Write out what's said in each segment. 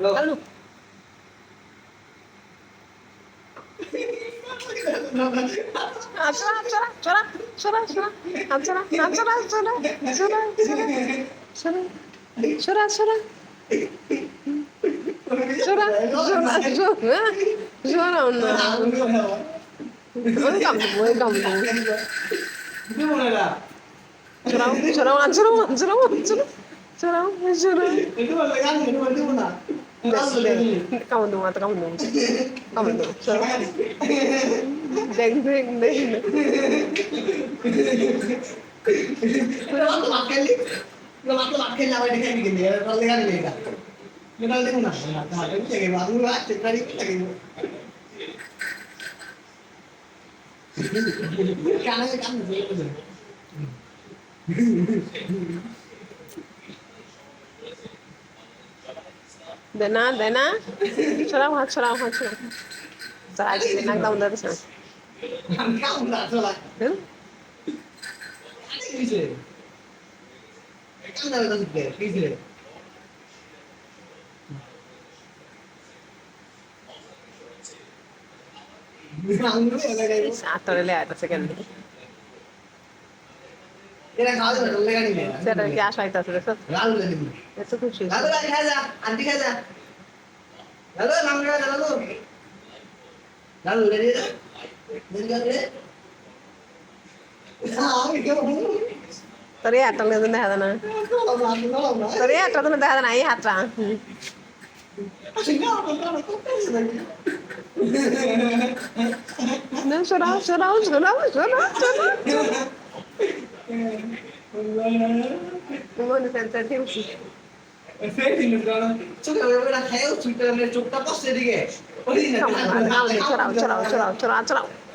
Halo. Chora, chora, chora, chora, chora, ഒരു കമ്പു ഒരു കമ്പു ചുരം അഞ്ചുരം അഞ്ചുരം അഞ്ചുരം ചുരം ചുരം കമന്നു മാത്രം കമന്നു കമന്നു ചുരം দে না দে না সরাও, হাত সরাও হাত সরাও। তার আগে দাঁড়াতে শোনো আত্মরে আট সেকেন্ড സാറ്റർഡേ ആയിട്ട് കണ്ടി ചേട്ടാ ക്യാഷ് ആയിട്ട് ಖುಷಿ ಸರಿ ಆಟ ಅದನ್ನ ಸರಿ ಆಟ ಅದನ್ನ ಈ ಹತ್ರ Não, chorar, chorar, chorar, chorar, chorar. Mano, tentar ter um ચલાવ ચલાવ ચલાવ ચલાવ ચલાવ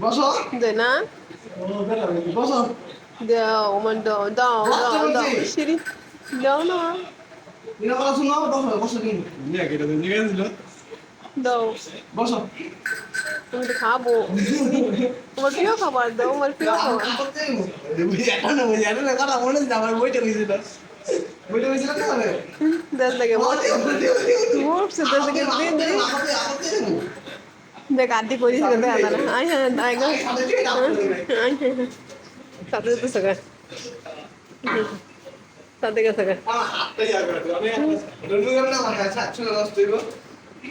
বসো। দে না। বসো। দাও আমার দাও দাও দাও দাও সিঁড়ি। দাও না। দাও। বসো। তুমি তো খাব। তোমার প্রিয় খাবার দাও আমার প্রিয় খাবার। দশ লাগে দশ লাগে দেখ আদি করিস দেখা যায় না আই হ্যাঁ আই গা আই তো সগা সাথে কে সগা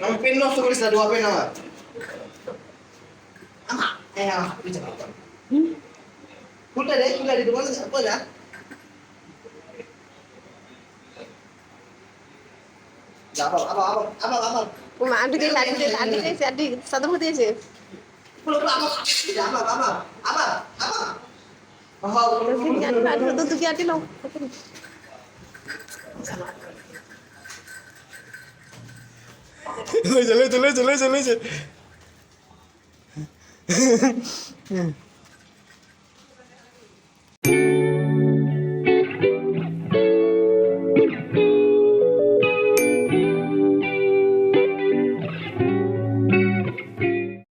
আমি পেন নষ্ট করিস না দোয়া পেন আমার। আমা হ্যাঁ হ্যাঁ পিছে খুলে রে খুলে রে বল বল যা, আবার আবার আবার আবার। উমা আন্টি দিয়েছে আন্টি দিয়েছে আন্টি দিয়েছে আন্টি সাদা ভাত দিয়েছে চলে চলে চলে চলে চলে Yeah. হ্যাঁ।